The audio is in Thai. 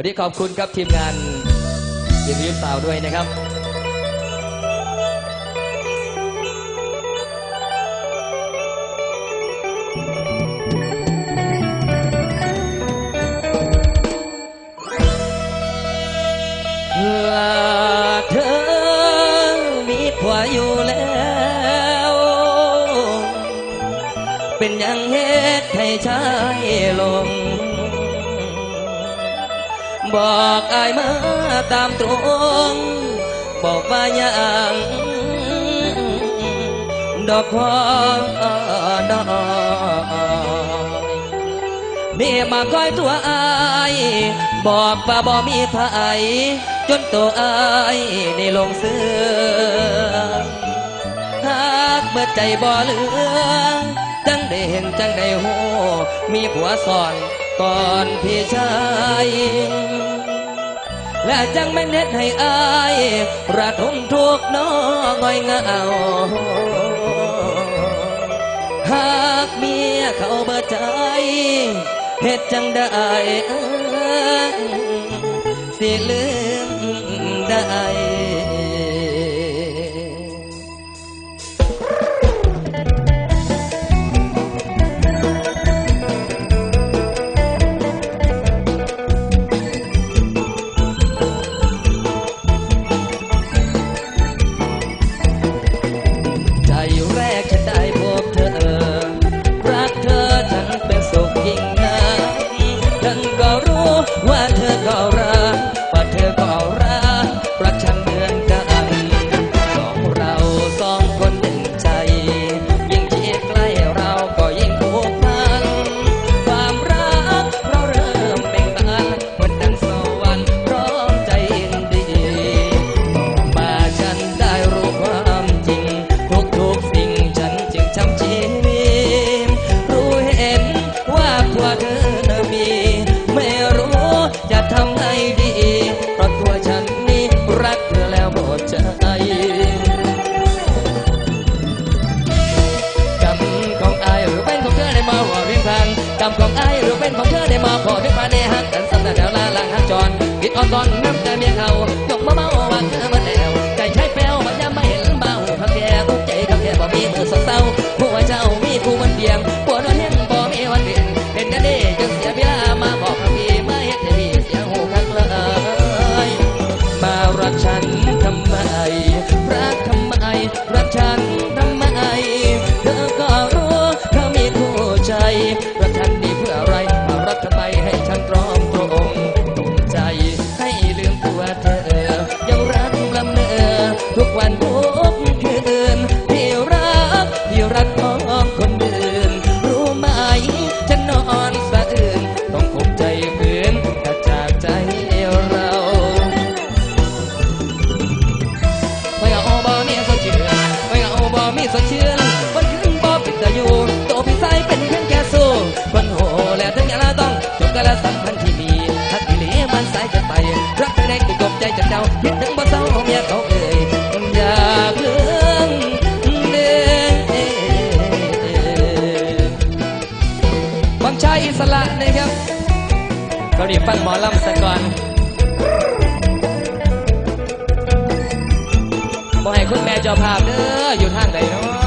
วันนี้ขอบคุณครับทีมงานยรติยุทธสาวด้วยนะครับลาเธอมีผัวอยู่แล้ว เป็นยังเหตุให้ชายลง บอกอายมาตามตรง บอกว่าอย่างดอกพอดอกมีมาคอยตัวอาย บอกว่าบ่มีไผจนตัวอายในลงเสือหากเบิดใจบ่เหลือจังได้เห็นจังได้หูมีผัวสอน ก่อนพี่ชาย และจังไม่เน็ดให้อายระทมทุกน้องอยเงาหากเมียเขาเบิดใจเหตุจังได้เอ้อสิลืมได้ มาพอเพียงพันในหักกันสัมแต่แถวลาลังหักจรปิดอ่อนตอน ทุกวันทุกคืนที่รักที่รักของคนอื่น รู้ไหมฉันนอนสะอื่น ต้องคงใจฝืนกระจากใจเราไม่เอาบอมีสดชื่นไม่เอาบอมีสดชื่น ของชายอิสระนะครับเขาเรียกฟังหมอลำสะก่อนบ่ให้คุณแม่เจ้าภาพเด้ออยู่ทางไหนเนาะ